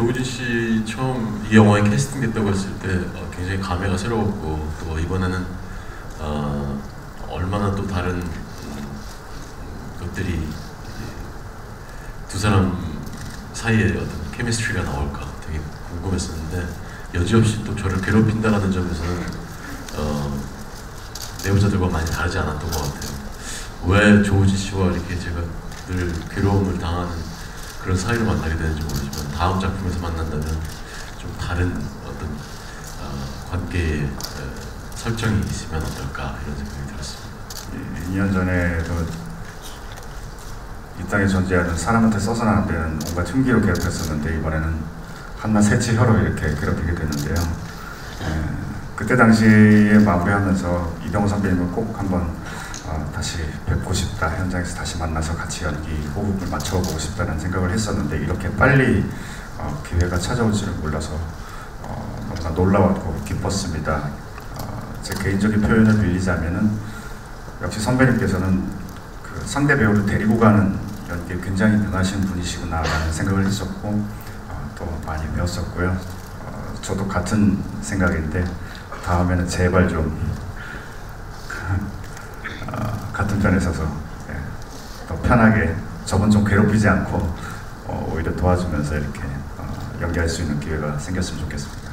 조우진 씨 처음 이 영화에 캐스팅됐다고 했을 때 어, 굉장히 감회가 새로웠고 또 이번에는 어, 얼마나 또 다른 음, 것들이 두 사람 사이에 어떤 케미스트리가 나올까 되게 궁금했었는데 여지없이 또 저를 괴롭힌다라는 점에서는 어, 내부자들과 많이 다르지 않았던 것 같아요. 왜 조우진 씨와 이렇게 제가 늘 괴로움을 당하는 그런 사이로 만나게 되는지 모르지만 다음 작품에서 만난다면 좀 다른 어떤 어, 관계의 어, 설정이 있으면 어떨까 이런 생각이 들었습니다. 2년 전에도 이 땅에 존재하는 사람한테 써서는 안 되는 뭔가 흉기로 괴롭혔었는데 이번에는 한낱 새치 혀로 이렇게 괴롭히게 되는데요. 에, 그때 당시에 마무리하면서 이병호 선배님을 꼭 한번 어, 다시 뵙고 싶다 현장에서 다시 만나서 같이 연기 호흡을 맞춰보고 싶다는 생각을 했었는데 이렇게 빨리 어, 기회가 찾아올 줄은 몰라서 어, 너무나 놀라웠고 기뻤습니다. 어, 제 개인적인 표현을 빌리자면은 역시 선배님께서는 그 상대 배우를 데리고 가는 연기에 굉장히 능하신 분이시구나라는 생각을 했었고 어, 또 많이 배웠었고요. 어, 저도 같은 생각인데 다음에는 제발 좀 편에 서서 예, 더 편하게 저분 좀 괴롭히지 않고 어, 오히려 도와주면서 이렇게 어, 연기할 수 있는 기회가 생겼으면 좋겠습니다.